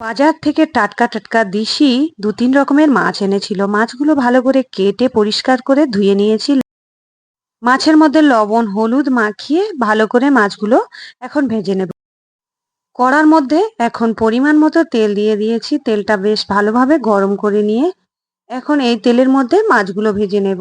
বাজার থেকে টাটকা টাটকা দিশি দু তিন রকমের মাছ এনেছিল। মাছগুলো ভালো করে কেটে পরিষ্কার করে ধুয়ে নিয়েছি মাছের মধ্যে লবণ, হলুদ মাখিয়ে ভালো করে মাছগুলো এখন ভেজে নেব। কড়ার মধ্যে এখন পরিমাণ মতো তেল দিয়ে দিয়েছি। তেলটা বেশ ভালোভাবে গরম করে নিয়ে এখন এই তেলের মধ্যে মাছগুলো ভেজে নেব।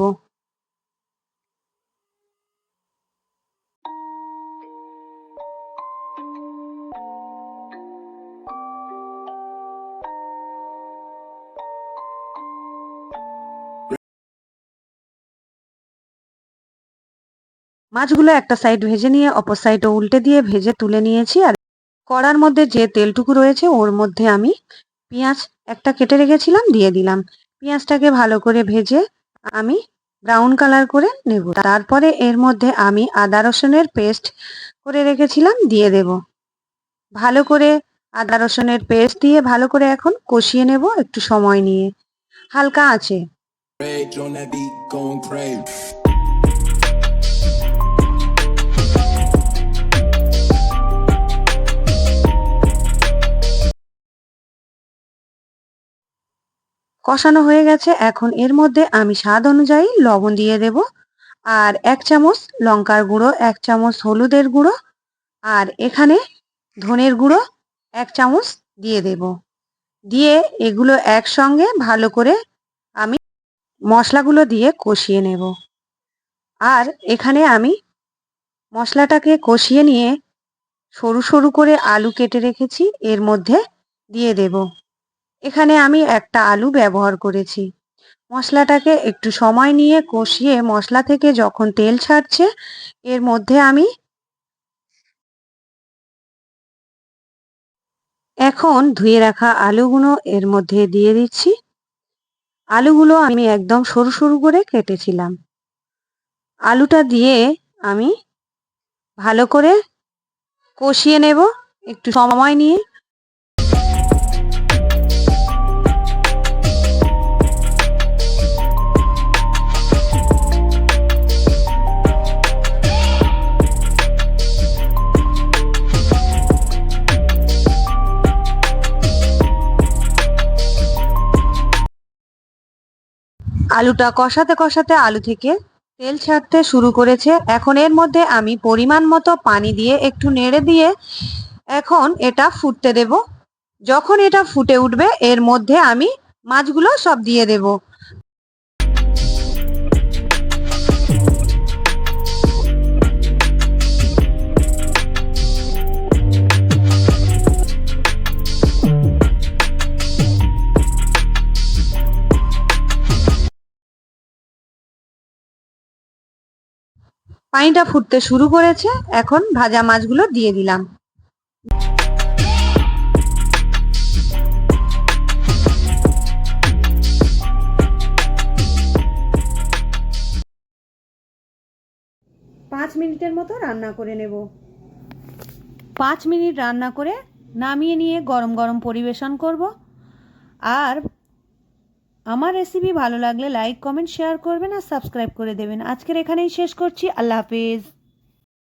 মাছগুলো একটা সাইড ভেজে নিয়ে, অপর সাইডে উল্টে দিয়ে ভেজে তুলে নিয়েছি আর কড়ার মধ্যে যে তেলটুকু রয়েছে, ওর মধ্যে আমি পেঁয়াজ একটা কেটে রেখেছিলাম, দিয়ে দিলাম। পেঁয়াজটাকে ভালো করে ভেজে আমি ব্রাউন কালার করে নেব। তারপরে এর মধ্যে আমি আদা রসুনের পেস্ট করে রেখেছিলাম, দিয়ে দেব। ভালো করে আদা রসুনের পেস্ট দিয়ে ভালো করে এখন কষিয়ে নেব একটু সময় নিয়ে। হালকা আছে কষানো হয়ে গেছে। এখন এর মধ্যে আমি স্বাদ অনুযায়ী লবণ দিয়ে দেব। আর এক চামচ লঙ্কার গুঁড়ো, এক চামচ হলুদের গুঁড়ো, আর এখানে ধনের গুঁড়ো এক চামচ দিয়ে দেব। দিয়ে এগুলো একসঙ্গে ভালো করে আমি মশলাগুলো দিয়ে কষিয়ে নেব। আর এখানে আমি মশলাটাকে কষিয়ে নিয়ে সরু সরু করে আলু কেটে রেখেছি। এর মধ্যে দিয়ে দেব। এখানে আমি একটা আলু ব্যবহার করেছি। মশলাটাকে একটু সময় নিয়ে কষিয়ে মশলা থেকে যখন তেল ছাড়ছে, এর মধ্যে আমি এখন ধুয়ে রাখা আলুগুলো এর মধ্যে দিয়ে দিচ্ছি। আলুগুলো আমি একদম সরু সরু করে কেটেছিলাম। আলুটা দিয়ে আমি ভালো করে কষিয়ে নেব। একটু সময় নিয়ে আলুটা কষাতে কষাতে আলু থেকে তেল ছাড়তে শুরু করেছে। এখন এর মধ্যে আমি পরিমাণ মতো পানি দিয়ে একটু নেড়ে দিয়ে এখন এটা ফুটতে দেব। যখন এটা ফুটে উঠবে, এর মধ্যে আমি মাছগুলো সব দিয়ে দেব। পানিটা ফুটতে শুরু করেছে, এখন ভাজা মাছগুলো দিয়ে দিলাম। পাঁচ মিনিটের মতো রান্না করে নেব। পাঁচ মিনিট রান্না করে নামিয়ে নিয়ে গরম গরম পরিবেশন করব। আর আমার রেসিপি ভালো লাগলে লাইক কমেন্ট শেয়ার করবেন আর সাবস্ক্রাইব করে দেবেন। আজকের এখানেই শেষ করছি। আল্লাহ হাফিজ।